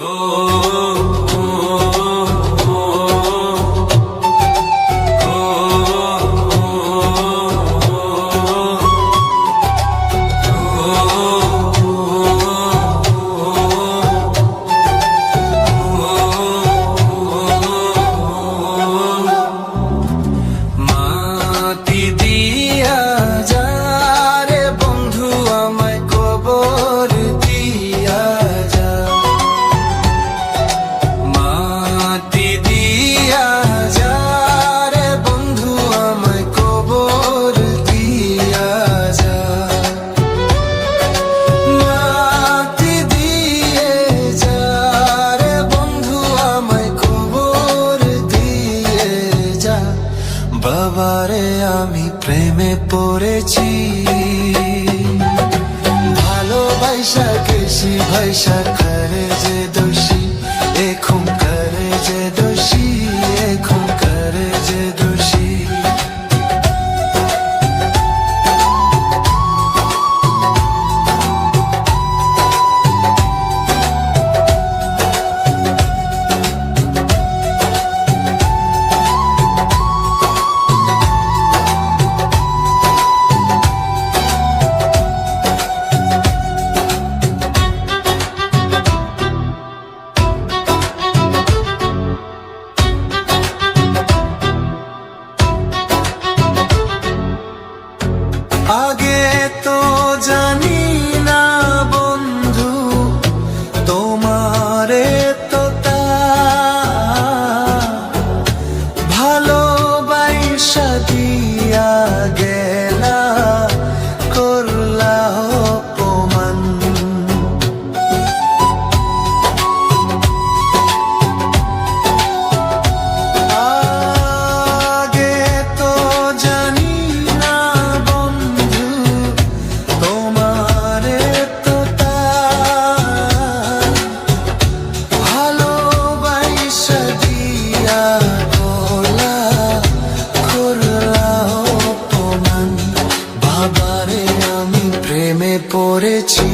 Oh. প্রথমবারে আমি প্রেমে পড়েছি। ভালোবাসা কেশি ভাইসা করে যে দোষী। এখন পড়েছি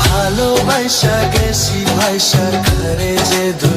ভালোবাসা গেছি ভাইসা ঘরে যে দু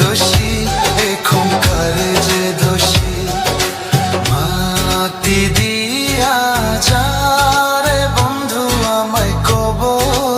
দোষী এখন রে যে দোষী। মাতি দিয়া বন্ধু আমায় কবর